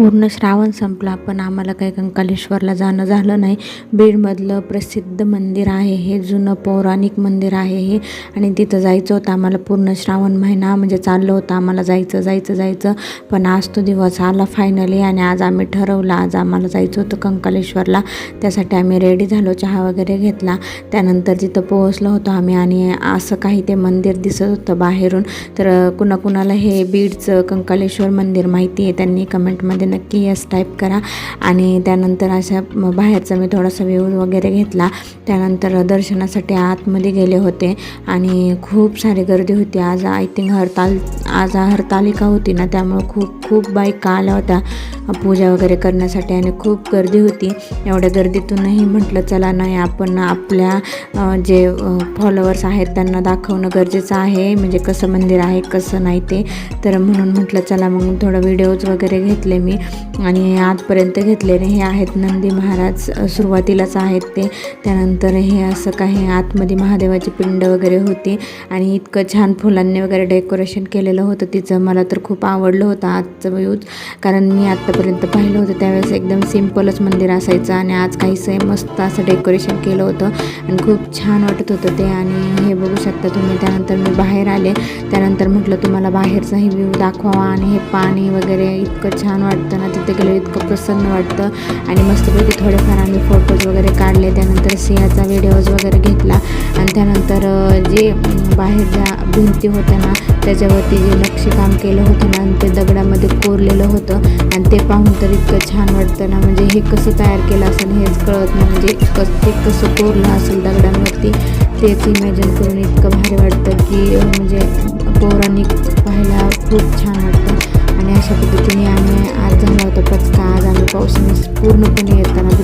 पूर्ण श्रावण संपला पण आम्हाला काही कंकालेश्वरला जाणं झालं नाही. बीडमधलं प्रसिद्ध मंदिर आहे हे जुनं पौराणिक मंदिर आहे हे. आणि तिथं जायचं होतं आम्हाला पूर्ण श्रावण महिना म्हणजे चाललं होतं आम्हाला जायचं जायचं जायचं. पण आज तो दिवस आला फायनली आणि आज आम्ही ठरवलं आज आम्हाला जायचं होतं कंकालेश्वरला. त्यासाठी आम्ही रेडी झालो चहा वगैरे घेतला. त्यानंतर तिथं पोहोचलो होतो आम्ही आणि असं काही ते मंदिर दिसत होतं बाहेरून. तर कुणाकुणाला हे बीडचं कंकालेश्वर मंदिर माहिती आहे त्यांनी कमेंटमध्ये नक्की यस टाईप करा. आणि त्यानंतर अशा बाहेरचा मी थोडासा व्ह्यू वगैरे घेतला. त्यानंतर दर्शनासाठी आतमध्ये गेले होते. आणि खूप सारी गर्दी होती. आज आय थिंक हरताल आज हरतालिका होती ना त्यामुळं खूप खूप बायका आल्या होत्या पूजा वगैरे करण्यासाठी आणि खूप गर्दी होती. एवढ्या गर्दीतूनही म्हटलं चला नाही आपण आपल्या जे फॉलोअर्स आहेत त्यांना दाखवणं गरजेचं आहे. म्हणजे कसं मंदिर आहे कसं नाही ते. तर म्हणून म्हटलं चला मग थोडं व्हिडिओज वगैरे घेतले मी आणि आजपर्यंत घेतले नाही हे आहेत नंदी महाराज सुरुवातीलाच आहेत ते. त्यानंतर हे असं काही आतमध्ये महादेवाची पिंड वगैरे होती आणि इतकं छान फुलांनी वगैरे डेकोरेशन केलेलं होतं तिचं. मला तर खूप आवडलं होतं आजचं यूज कारण मी आत्तापर्यंत पाहिलं होतं त्यावेळेस एकदम सिम्पलच मंदिर असायचं आणि आज काहीसं मस्त असं डेकोरेशन केलं होतं. आणि खूप छान वाटत होतं ते. आणि हे बघू शकता तुम्ही त्यानंतर मी बाहेर आले. त्यानंतर म्हटलं तुम्हाला बाहेरचाही व्ह्यू दाखवावा आणि हे पाणी वगैरे इतकं छान वाटतं ना तिथे गेलं इतकं प्रसन्न वाटतं. आणि मस्तपैकी थोडेफार आम्ही फोटोज वगैरे काढले. त्यानंतर सिंहाचा व्हिडिओज वगैरे घेतला. त्यानंतर जे बाहेर ज्या भिंती होत्या ना त्याच्यावरती जे नक्षीकाम केलं होतं ना ते दगडामध्ये कोरलेलं होतं आणि ते पाहून तर इतकं छान वाटतं ना म्हणजे हे कसं तयार केलं असेल हेच कळत नाही. म्हणजे कस ते कसं कोरलं असेल दगडांवरती तेच इमॅजिन करून इतकं भारी वाटतं की म्हणजे पौराणिक पाहायला खूप छान वाटतं. आणि अशा पद्धतीने आम्ही आज झाला होता. पचका आज आम्ही पावसाने पूर्णपणे